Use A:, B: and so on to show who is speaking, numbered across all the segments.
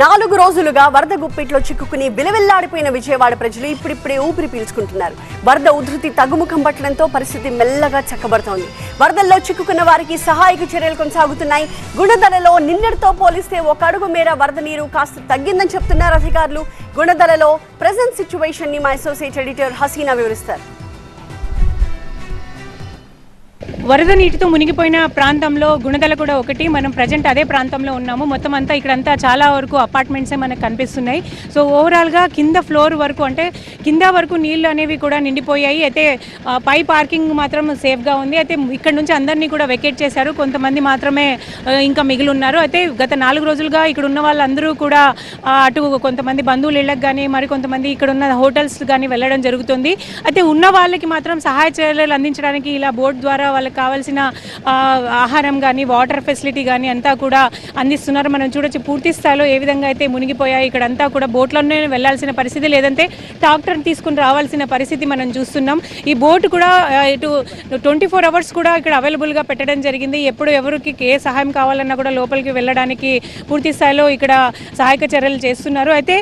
A: నాలుగు రోజులుగా వరద గుప్పిట్లో చిక్కుకుని విలవిల్లాడిపోయిన విజయవాడ ప్రజలు ఇప్పుడిప్పుడే ఊపిరి పీల్చుకుంటున్నారు. వరద ఉధృతి తగ్గుముఖం పట్టడంతో పరిస్థితి మెల్లగా చక్కబడుతోంది. వరదల్లో చిక్కుకున్న వారికి సహాయక చర్యలు కొనసాగుతున్నాయి. గుణదలలో నిన్నటితో పోలిస్తే ఒక అడుగు మేర వరద నీరు కాస్త తగ్గిందని చెప్తున్నారు అధికారులు. గుణదలలో ప్రజెంట్ సిచ్యువేషన్ని మా అసోసియేట్ ఎడిటర్ హసీనా వివరిస్తారు.
B: వరద నీటితో మునిగిపోయిన ప్రాంతంలో గుణదల కూడా ఒకటి. మనం ప్రజెంట్ అదే ప్రాంతంలో ఉన్నాము. మొత్తం అంతా ఇక్కడంతా చాలా వరకు అపార్ట్మెంట్సే మనకు కనిపిస్తున్నాయి. సో ఓవరాల్గా కింద ఫ్లోర్ వరకు అంటే కింద వరకు నీళ్ళు అనేవి కూడా నిండిపోయాయి. అయితే పై పార్కింగ్ మాత్రం సేఫ్గా ఉంది. అయితే ఇక్కడ నుంచి అందరినీ కూడా వెకేట్ చేశారు. కొంతమంది మాత్రమే ఇంకా మిగిలి ఉన్నారు. అయితే గత నాలుగు రోజులుగా ఇక్కడ ఉన్న వాళ్ళందరూ కూడా అటు కొంతమంది బంధువుల ఇళ్ళకి కానీ మరి కొంతమంది ఇక్కడ ఉన్న హోటల్స్ కానీ వెళ్ళడం జరుగుతుంది. అయితే ఉన్న వాళ్ళకి మాత్రం సహాయ చర్యలు అందించడానికి ఇలా బోర్డు ద్వారా వాళ్ళకి కావాల్సిన ఆహారం కానీ వాటర్ ఫెసిలిటీ కానీ అంతా కూడా అందిస్తున్నారు. మనం చూడొచ్చు పూర్తి స్థాయిలో ఏ విధంగా అయితే మునిగిపోయాయి ఇక్కడ అంతా కూడా బోట్లోనే వెళ్ళాల్సిన పరిస్థితి లేదంటే ట్రాక్టర్ తీసుకుని రావాల్సిన పరిస్థితి మనం చూస్తున్నాం. ఈ బోట్ కూడా ఇటు ట్వంటీ ఫోర్ అవర్స్ కూడా ఇక్కడ అవైలబుల్గా పెట్టడం జరిగింది. ఎప్పుడు ఎవరికి ఏ సహాయం కావాలన్నా కూడా లోపలికి వెళ్ళడానికి పూర్తి స్థాయిలో ఇక్కడ సహాయక చర్యలు చేస్తున్నారు. అయితే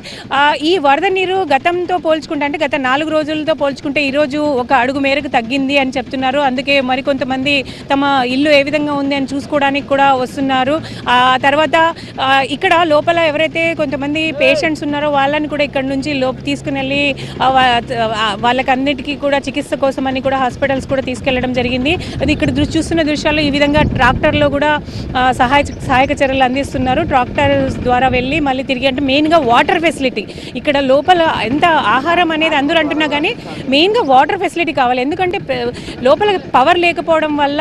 B: ఈ వరద నీరు గతంతో పోల్చుకుంటే అంటే గత నాలుగు రోజులతో పోల్చుకుంటే ఈరోజు ఒక అడుగు మేరకు తగ్గింది అని చెప్తున్నారు. అందుకే మరికొంతమంది తమ ఇల్లు ఏ విధంగా ఉంది అని చూసుకోవడానికి కూడా వస్తున్నారు. ఆ తర్వాత ఇక్కడ లోపల ఎవరైతే కొంతమంది పేషెంట్స్ ఉన్నారో వాళ్ళని కూడా ఇక్కడ నుంచి లోపు తీసుకుని వెళ్ళి ఆ, కూడా చికిత్స కోసం అని కూడా హాస్పిటల్స్ కూడా తీసుకెళ్ళడం జరిగింది. అది ఇక్కడ చూస్తున్న దృశ్యాల్లో ఈ విధంగా ట్రాక్టర్లో కూడా సహాయ సహాయక చర్యలు అందిస్తున్నారు. ట్రాక్టర్ ద్వారా వెళ్ళి మళ్ళీ తిరిగి అంటే మెయిన్గా వాటర్ ఫెసిలిటీ. ఇక్కడ లోపల ఎంత ఆహారం అనేది అందరూ అంటున్నా కానీ మెయిన్గా వాటర్ ఫెసిలిటీ కావాలి. ఎందుకంటే లోపల పవర్ లేకపోవడం వల్ల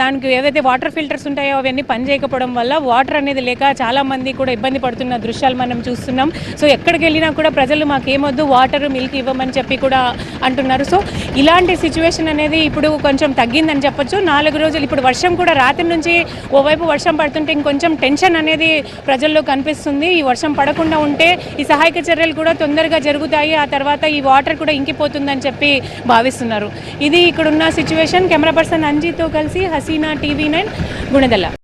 B: దానికి ఏవైతే వాటర్ ఫిల్టర్స్ ఉంటాయో అవన్నీ పనిచేయకపోవడం వల్ల వాటర్ అనేది లేక చాలా మంది కూడా ఇబ్బంది పడుతున్న దృశ్యాలు మనం చూస్తున్నాం. సో ఎక్కడికి వెళ్ళినా కూడా ప్రజలు మాకేమొద్దు వాటర్ మిల్క్ ఇవ్వమని చెప్పి కూడా అంటున్నారు. సో ఇలాంటి సిచ్యువేషన్ అనేది ఇప్పుడు కొంచెం తగ్గిందని చెప్పొచ్చు. నాలుగు రోజులు ఇప్పుడు వర్షం కూడా రాత్రి నుంచి ఓవైపు వర్షం పడుతుంటే ఇంకొంచెం టెన్షన్ అనేది ప్రజల్లో కనిపిస్తుంది. ఈ వర్షం పడకుండా ఉంటే ఈ సహాయక చర్యలు కూడా తొందరగా జరుగుతాయి. ఆ తర్వాత ఈ వాటర్ కూడా ఇంకిపోతుందని చెప్పి భావిస్తున్నారు. ఇది ఇక్కడున్న సిచ్యువేషన్ కెమెరా పర్సన్ అంజీతో కలిసి హసీనా టీవీ నైన్ గుణదల.